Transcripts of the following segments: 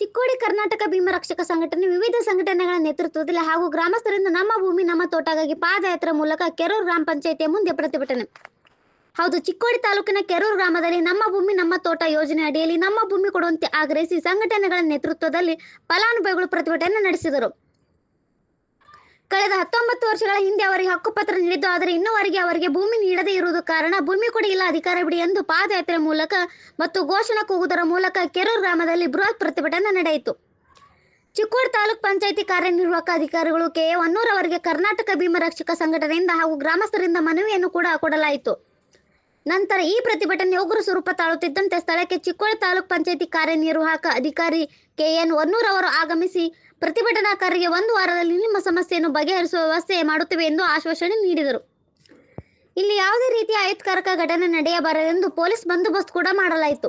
ಚಿಕ್ಕೋಡಿ ಕರ್ನಾಟಕ ಭೀಮ ರಕ್ಷಕ ಸಂಘಟನೆ ವಿವಿಧ ಸಂಘಟನೆಗಳ ನೇತೃತ್ವದಲ್ಲಿ ಹಾಗೂ ಗ್ರಾಮಸ್ಥರಿಂದ ನಮ್ಮ ಭೂಮಿ, ನಮ್ಮ ತೋಟಗಾಗಿ ಪಾದಯಾತ್ರೆ ಮೂಲಕ ಕೆರೂರು ಗ್ರಾಮ ಪಂಚಾಯಿತಿಯ ಮುಂದೆ ಪ್ರತಿಭಟನೆ. ಹೌದು, ಚಿಕ್ಕೋಡಿ ತಾಲೂಕಿನ ಕೆರೂರು ಗ್ರಾಮದಲ್ಲಿ ನಮ್ಮ ಭೂಮಿ, ನಮ್ಮ ತೋಟ ಯೋಜನೆ ಅಡಿಯಲ್ಲಿ ನಮ್ಮ ಭೂಮಿ ಕೊಡುವಂತೆ ಆಗ್ರಹಿಸಿ ಸಂಘಟನೆಗಳ ನೇತೃತ್ವದಲ್ಲಿ ಫಲಾನುಭವಿಗಳು ಪ್ರತಿಭಟನೆ ನಡೆಸಿದರು. ಕಳೆದ ಹತ್ತೊಂಬತ್ತು ವರ್ಷಗಳ ಹಿಂದೆ ಅವರಿಗೆ ಹಕ್ಕುಪತ್ರ ನೀಡಿದ್ದು, ಆದರೆ ಇನ್ನೂವರೆಗೆ ಅವರಿಗೆ ಭೂಮಿ ನೀಡದೇ ಇರುವುದು ಕಾರಣ ಭೂಮಿ ಇಲ್ಲ, ಅಧಿಕಾರ ಬಿಡಿ ಎಂದು ಪಾದಯಾತ್ರೆ ಮೂಲಕ ಮತ್ತು ಘೋಷಣೆ ಕೂಗುವುದರ ಮೂಲಕ ಕೆರೂರು ಗ್ರಾಮದಲ್ಲಿ ಬೃಹತ್ ಪ್ರತಿಭಟನೆ ನಡೆಯಿತು. ಚಿಕ್ಕೋಡ್ ತಾಲೂಕ್ ಪಂಚಾಯಿತಿ ಕಾರ್ಯನಿರ್ವಾಹಕ ಅಧಿಕಾರಿಗಳು ಕೆ ಎ ಕರ್ನಾಟಕ ಭೀಮರಕ್ಷಕ ಸಂಘಟನೆಯಿಂದ ಹಾಗೂ ಗ್ರಾಮಸ್ಥರಿಂದ ಮನವಿಯನ್ನು ಕೂಡ ಕೊಡಲಾಯಿತು. ನಂತರ ಈ ಪ್ರತಿಭಟನೆ ಉಗ್ರ ಸ್ವರೂಪ ತಾಳುತ್ತಿದ್ದಂತೆ ಸ್ಥಳಕ್ಕೆ ಚಿಕ್ಕೋಳ ತಾಲೂಕ್ ಪಂಚಾಯಿತಿ ಕಾರ್ಯನಿರ್ವಾಹಕ ಅಧಿಕಾರಿ ಕೆ ಎನ್ ಹೊನ್ನೂರ್ ಅವರು ಆಗಮಿಸಿ ಪ್ರತಿಭಟನಾಕಾರರಿಗೆ ಒಂದು ವಾರದಲ್ಲಿ ನಿಮ್ಮ ಸಮಸ್ಯೆಯನ್ನು ಬಗೆಹರಿಸುವ ವ್ಯವಸ್ಥೆ ಮಾಡುತ್ತೇವೆ ಎಂದು ಆಶ್ವಾಸನೆ ನೀಡಿದರು. ಇಲ್ಲಿ ಯಾವುದೇ ರೀತಿಯ ಅಹಿತಕಾರಕ ಘಟನೆ ನಡೆಯಬಾರದೆಂದು ಪೊಲೀಸ್ ಬಂದೋಬಸ್ತ್ ಕೂಡ ಮಾಡಲಾಯಿತು.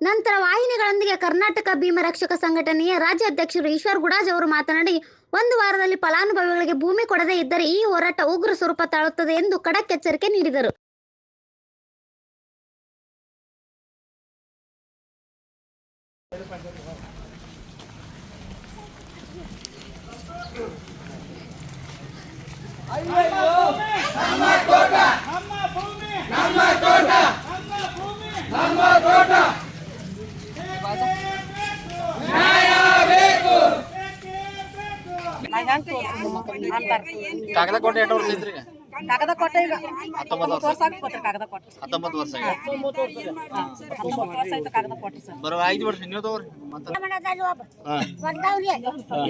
ನಂತರ ವಾಹಿನಿಗಳೊಂದಿಗೆ ಕರ್ನಾಟಕ ಭೀಮರಕ್ಷಕ ಸಂಘಟನೆಯ ರಾಜ್ಯ ಅಧ್ಯಕ್ಷರು ಈಶ್ವರ್ ಗುಡಾಜ್ ಅವರು ಮಾತನಾಡಿ, ಒಂದು ವಾರದಲ್ಲಿ ಫಲಾನುಭವಿಗಳಿಗೆ ಭೂಮಿ ಕೊಡದೇ ಇದ್ದರೆ ಈ ಹೋರಾಟ ಉಗ್ರ ಸ್ವರೂಪ ತಾಳುತ್ತದೆ ಎಂದು ಖಡಕ್ ಎಚ್ಚರಿಕೆ ನೀಡಿದರು. ನಮ್ಮ ಭೂಮಿ ನಮ್ಮ ತೋಟ ನಮ್ಮ ತೋಟ ನ್ಯಾಯ ಬೇಕು ಕಾಗದ ಕೊಟ್ಟು ಎಷ್ಟು ವರ್ಷ ಕಾಗದ ಕೊಟ್ಟ ಈಗ. ಹತ್ತೊಂಬತ್ತು ವರ್ಷ ಆಗ್ತದೆ ಕಾಗದ ಕೊಟ್ಟು. ಹತ್ತೊಂಬತ್ತು ವರ್ಷ ಹತ್ತೊಂಬತ್ತು ವರ್ಷ ಆಯ್ತು. ಕಾಗದ ಕೊಟ್ಟ ಸರ್. ಬರೋ ಐದು ವರ್ಷ ನೀವು ತಗೋರಿ. ಮತ್ತೆ? ಹಾ. ಬರ್ತಾವ್ರಿ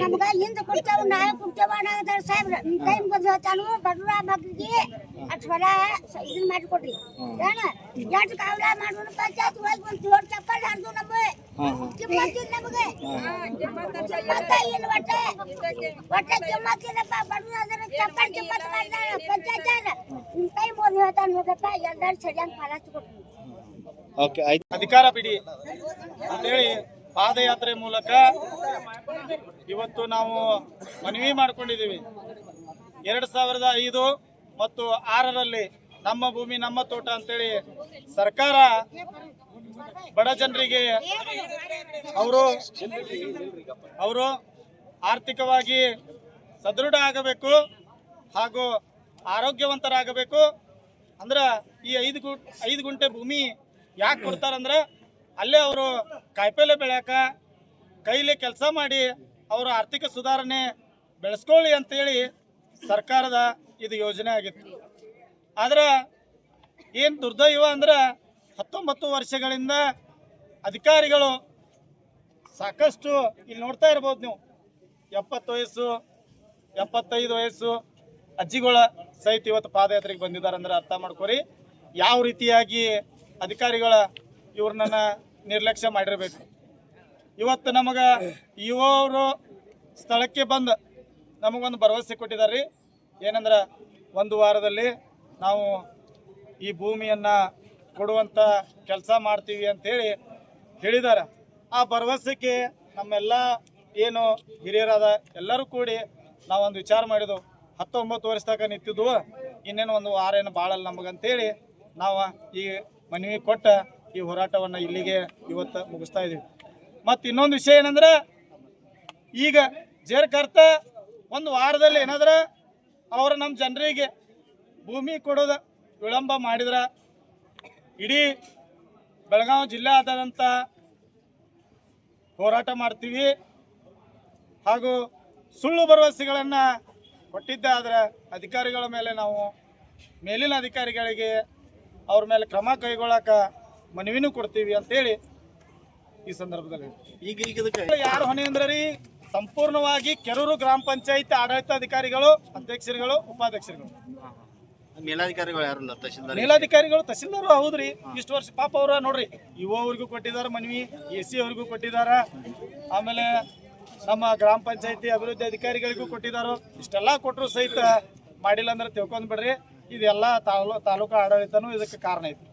ನಮ್ಗ ಹಿಂದ ಕುಂತೇವ ನಾಳೆ ಕುಂತೇವ ಅನ್ನೋದಾರ ಸಾಹೇಬ್ರ. ಕೈ ಮುಗಿದು ಹೇಳ್ತಾನು ಬಡ್ರ ಮಕ್ಕಳಿಗೆ ಅಟ್ ಹೊಲ ಇದನ್ನ ಮಾಡಿಕೊಡ್ರಿ ಏನ? ಎಷ್ಟು ಕಾವಲ ಮಾಡೋಣ ಪಂಚಾಯತ್ ಹೋಗಿ ಒಂದು ಜೋಡ್ ಚಪ್ಪಲ್ ಹರಿದು ನಮ್ಮ ಓಕೆ ಆಯ್ತು. ಅಧಿಕಾರ ಬಿಡಿ. ಅಂತೇಳಿ ಪಾದಯಾತ್ರೆ ಮೂಲಕ ಇವತ್ತು ನಾವು ಮನವಿ ಮಾಡ್ಕೊಂಡಿದ್ದೀವಿ. ಎರಡು ಸಾವಿರದ ಐದು ಮತ್ತು ಆರರಲ್ಲಿ ನಮ್ಮ ಭೂಮಿ ನಮ್ಮ ತೋಟ ಅಂತೇಳಿ ಸರ್ಕಾರ ಬಡ ಜನರಿಗೆ ಅವರು ಅವರು ಆರ್ಥಿಕವಾಗಿ ಸದೃಢ ಆಗಬೇಕು ಹಾಗೂ ಆರೋಗ್ಯವಂತರಾಗಬೇಕು. ಅಂದ್ರೆ ಈ ಐದು ಗು, ಐದು ಗುಂಟೆ ಭೂಮಿ ಯಾಕೆ ಕೊಡ್ತಾರಂದ್ರೆ ಅಲ್ಲೇ ಅವರು ಕಾಯಿಪಲ್ಲೆ ಬೆಳೆಯಕ ಕೈಲಿ ಕೆಲಸ ಮಾಡಿ ಅವರ ಆರ್ಥಿಕ ಸುಧಾರಣೆ ಬೆಳೆಸ್ಕೊಳ್ಳಿ ಅಂತೇಳಿ ಸರ್ಕಾರದ ಇದು ಯೋಜನೆ ಆಗಿತ್ತು. ಆದ್ರೆ ಏನು ದುರ್ದೈವ ಅಂದ್ರೆ ಹತ್ತೊಂಬತ್ತು ವರ್ಷಗಳಿಂದ ಅಧಿಕಾರಿಗಳು ಸಾಕಷ್ಟು ಇಲ್ಲಿ ನೋಡ್ತಾ ಇರ್ಬೋದು ನೀವು. ಎಪ್ಪತ್ತು ವಯಸ್ಸು, ಎಪ್ಪತ್ತೈದು ವಯಸ್ಸು, ಅಜ್ಜಿಗಳ ಸಹಿತ ಇವತ್ತು ಪಾದಯಾತ್ರೆಗೆ ಬಂದಿದ್ದಾರೆ ಅಂದ್ರೆ ಅರ್ಥ ಮಾಡ್ಕೊರಿ. ಯಾವ ರೀತಿಯಾಗಿ ಅಧಿಕಾರಿಗಳ ಇವ್ರನ್ನ ನಿರ್ಲಕ್ಷ್ಯ ಮಾಡಿರ್ಬೇಕು. ಇವತ್ತು ನಮಗೆ ಇವರು ಸ್ಥಳಕ್ಕೆ ಬಂದು ನಮಗೊಂದು ಭರವಸೆ ಕೊಟ್ಟಿದ್ದಾರೆ ರೀ. ಏನಂದ್ರೆ ಒಂದು ವಾರದಲ್ಲಿ ನಾವು ಈ ಭೂಮಿಯನ್ನು ಕೊಡುವಂಥ ಕೆಲಸ ಮಾಡ್ತೀವಿ ಅಂತೇಳಿ ಹೇಳಿದ್ದಾರೆ ಆ ಭರವಸೆಗೆ ನಮ್ಮೆಲ್ಲ ಏನು ಹಿರಿಯರಾದ ಎಲ್ಲರೂ ಕೂಡಿ ನಾವೊಂದು ವಿಚಾರ ಮಾಡಿದ್ದು ಹತ್ತೊಂಬತ್ತು ವರ್ಷ ತನಕ ನಿಂತಿದ್ವು. ಇನ್ನೇನು ಒಂದು ವಾರ ಏನು ಭಾಳಲ್ಲ ನಮಗಂತೇಳಿ ನಾವು ಈ ಮನವಿ ಕೊಟ್ಟ ಈ ಹೋರಾಟವನ್ನು ಇಲ್ಲಿಗೆ ಇವತ್ತು ಮುಗಿಸ್ತಾ ಇದ್ದೀವಿ ಮತ್ತು ಇನ್ನೊಂದು ವಿಷಯ ಏನಂದ್ರೆ ಈಗ ಜೇರ್ಕರ್ತ ಒಂದು ವಾರದಲ್ಲಿ ಏನಾದ್ರೆ ಅವರು ನಮ್ಮ ಜನರಿಗೆ ಭೂಮಿ ಕೊಡೋದು ವಿಳಂಬ ಮಾಡಿದ್ರೆ ಇಡೀ ಬೆಳಗಾವಿ ಜಿಲ್ಲೆಯಾದ್ಯಂತ ಹೋರಾಟ ಮಾಡ್ತೀವಿ ಹಾಗೂ ಸುಳ್ಳು ಭರವಸೆಗಳನ್ನು ಕೊಟ್ಟಿದ್ದೆ ಆದರೆ ಅಧಿಕಾರಿಗಳ ಮೇಲೆ ನಾವು ಮೇಲಿನ ಅಧಿಕಾರಿಗಳಿಗೆ ಅವ್ರ ಮೇಲೆ ಕ್ರಮ ಕೈಗೊಳ್ಳಕ ಮನವಿನೂ ಕೊಡ್ತೀವಿ ಅಂತೇಳಿ ಈ ಸಂದರ್ಭದಲ್ಲಿ ಈಗ ಈಗ ಇದಕ್ಕೆ ಯಾರು ಹೊಣೆ ಅಂದ್ರೆ ರೀ? ಸಂಪೂರ್ಣವಾಗಿ ಕೆರೂರು ಗ್ರಾಮ ಪಂಚಾಯತ್ ಆಡಳಿತಾಧಿಕಾರಿಗಳು ಅಧ್ಯಕ್ಷರುಗಳು ಉಪಾಧ್ಯಕ್ಷರುಗಳು. ಮೇಲಾಧಿಕಾರಿಗಳು ಯಾರಲ್ಲ ಮೇಲಾಧಿಕಾರಿಗಳು ತಹಸೀಲ್ದಾರು ಹೌದ್ರಿ. ಇಷ್ಟು ವರ್ಷ ಪಾಪ ಅವ್ರ, ನೋಡ್ರಿ ಯುವ ಅವ್ರಿಗೂ ಕೊಟ್ಟಿದಾರ ಮನವಿ ಎ ಸಿ ಅವ್ರಿಗೂ ಕೊಟ್ಟಿದಾರ ಆಮೇಲೆ ನಮ್ಮ ಗ್ರಾಮ ಪಂಚಾಯತಿ ಅಭಿವೃದ್ಧಿ ಅಧಿಕಾರಿಗಳಿಗೂ ಕೊಟ್ಟಿದಾರ ಇಷ್ಟೆಲ್ಲ ಕೊಟ್ಟರು ಸಹಿತ ಮಾಡಿಲ್ಲ ಅಂದ್ರೆ ತಿಳ್ಕೊಂಡ್ಬಿಡ್ರಿ ಇದೆಲ್ಲ ತಾಲೂ, ತಾಲೂಕು ಆಡಳಿತನೂ ಇದಕ್ಕೆ ಕಾರಣ ಐತಿ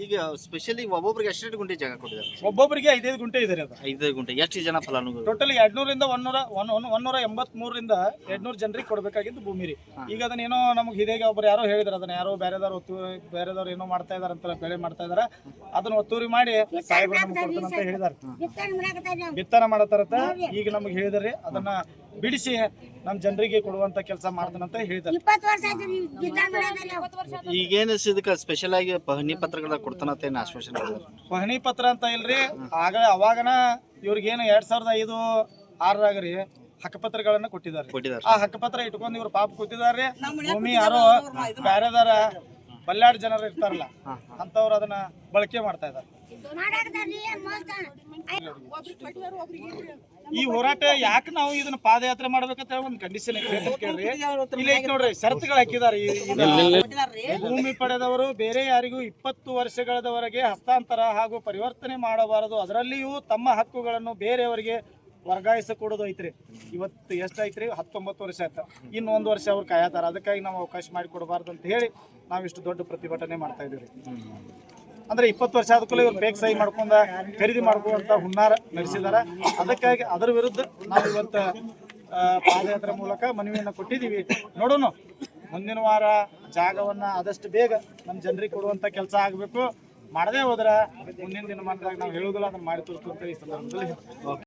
ಈಗ ಸ್ಪೆಷಲಿ ಒಬ್ಬೊಬ್ರಿಗೆ ಎಷ್ಟೆಷ್ಟು ಗುಂಟೆ ಜಾಗ ಕೊಟ್ಟಿದ್ದಾರೆ? ಒಬ್ಬೊಬ್ಬರಿಗೆ ಐದೈದು ಗುಂಟೆ ಇದೆ ರೀ ಅದು. ಐದು ಗುಂಟೆ. ಎಷ್ಟು ಜನ ಫಲಾನುಭವಿ ಟೋಟಲ್ ಎರಡ್ನೂರಿಂದ ಒಂದೂರ ಒನ್ ಒನ್ ಒನ್ನೂರ ಎಂಬತ್ ಮೂರರಿಂದ ಎರಡ್ನೂರು ಜನರಿಗೆ ಕೊಡಬೇಕಾಗಿದ್ದು ಭೂಮಿ ರೀ. ಈಗ ಅದನ್ನೇನೋ ನಮ್ಗೆ ಹಿರಿಯಾಗಿ ಒಬ್ಬರು ಯಾರೋ ಹೇಳಿದ್ರು ಅದನ್ನ ಯಾರೋ ಬೇರೆದವ್ರು ಒತ್ತು ಬೇರೆದವ್ರು ಏನೋ ಮಾಡ್ತಾ ಇದಾರೆ ಅಂತ ಬೆಳೆ ಮಾಡ್ತಾ ಇದಾರೆ. ಅದನ್ನ ಒತ್ತುವರಿ ಮಾಡಿ ಸಾಹೇಬ್ರು ನಮ್ಗೆ ಕೊಡ್ತಾನೆ ಅಂತ ಹೇಳಿದಾರೆ. ಬಿತ್ತನೆ ಮಾಡಕತ್ತಾರ ನಾವು ಬಿತ್ತನೆ ಮಾಡತ್ತಾರತ್ತ ಈಗ ನಮ್ಗೆ ಹೇಳಿದಾರೆ ಅದನ್ನ ಬಿಡಿಸಿ ನಮ್ಮ ಜನರಿಗೆ ಕೊಡುವಂತ ಕೆಲಸ ಮಾಡ್ತಾನಂತ ಹೇಳಿದಾರೆ ಇಪ್ಪತ್ತು ವರ್ಷ ಆಯ್ತು ರೀ ಬಿತ್ತನೆ ಮಾಡೋದೇ ನಾವು ಈಗೇನು ಇದಕ್ಕೆ ಸ್ಪೆಷಲ್ ಆಗಿ ಪಹಣಿ ಪತ್ರಗಳ ಕೊಡ್ತಾನಂತ ಏನು ಆಶ್ವಾಸನೆ ಪಹಣಿ ಪತ್ರ ಅಂತ ಇಲ್ರಿ ಆಗ ಅವಾಗನ ಇವ್ರಿಗೇನು ಎರಡ್ ಸಾವಿರದ ಐದು ಆರರಾಗ ರೀ ಹಕ್ಕಪತ್ರಗಳನ್ನ ಕೊಟ್ಟಿದ್ದಾರೆ. ಕೊಟ್ಟಿದ್ದಾರೆ. ಆ ಹಕ್ಕಪತ್ರ ಇಟ್ಕೊಂಡು ಇವ್ರು ಪಾಪ ಕೂತಿದ್ದಾರೆ. ಭೂಮಿ ಯಾರೋ ಬೇರೆದಾರ ಬಲ್ಲಾಡ್ ಜನರು ಇರ್ತಾರಲ್ಲ ಅಂತವ್ರು ಅದನ್ನ ಬಳಕೆ ಮಾಡ್ತಾ ಮೋಸ ಈ ಹೋರಾಟ ಯಾಕೆ ನಾವು ಇದನ್ನ ಪಾದಯಾತ್ರೆ ಮಾಡ್ಬೇಕಂತ ಒಂದು ಕಂಡೀಷನ್ ಇಲ್ಲಿ ನೋಡ್ರಿ, ಷರತ್ತುಗಳು ಹಾಕಿದಾರೆ ಭೂಮಿ ಪಡೆದವರು ಬೇರೆ ಯಾರಿಗೂ ಇಪ್ಪತ್ತು ವರ್ಷಗಳವರೆಗೆ ಹಸ್ತಾಂತರ ಹಾಗೂ ಪರಿವರ್ತನೆ ಮಾಡಬಾರದು. ಅದರಲ್ಲಿಯೂ ತಮ್ಮ ಹಕ್ಕುಗಳನ್ನು ಬೇರೆಯವರಿಗೆ ವರ್ಗಾಯಿಸಿಕೊಡೋದು ಐತ್ರಿ. ಇವತ್ತು ಎಷ್ಟು ಐತ್ರಿ ಹತ್ತೊಂಬತ್ತು ವರ್ಷ ಆಯ್ತು. ಇನ್ನೊಂದು ವರ್ಷ ಅವ್ರು ಕಾಯತಾರ. ಅದಕ್ಕಾಗಿ ನಾವು ಅವಕಾಶ ಮಾಡಿಕೊಡಬಾರ್ದು ಅಂತ ಹೇಳಿ ನಾವು ಇಷ್ಟು ದೊಡ್ಡ ಪ್ರತಿಭಟನೆ ಮಾಡ್ತಾ ಇದೀವಿ ಅಂದ್ರೆ ಇಪ್ಪತ್ತು ವರ್ಷ ಆದ್ಕೂಲೆ ಇವರು ಬೇಗ ಸಹಿ ಮಾಡ್ಕೊಂಡ ಖರೀದಿ ಮಾಡ್ಕೊಂತ ಹುನ್ನಾರ ನಡೆಸಿದಾರ. ಅದಕ್ಕಾಗಿ ಅದರ ವಿರುದ್ಧ ನಾವು ಇವತ್ತು ಪಾದಯಾತ್ರೆ ಮೂಲಕ ಮನವಿಯನ್ನ ಕೊಟ್ಟಿದ್ದೀವಿ. ನೋಡೋಣ, ಮುಂದಿನ ವಾರ ಜಾಗವನ್ನ ಆದಷ್ಟು ಬೇಗ ನಮ್ಮ ಜನರಿಗೆ ಕೊಡುವಂತ ಕೆಲಸ ಆಗಬೇಕು. ಮಾಡದೇ ಹೋದ್ರೆ ಮುಂದಿನ ದಿನಮಾನದಾಗ ನಾವು ಹೇಳುದಿಲ್ಲ ಅದನ್ನು ಮಾಡಿ ತೋರಿಸ್ತು ಅಂತ ಈ ಸಂದರ್ಭದಲ್ಲಿ.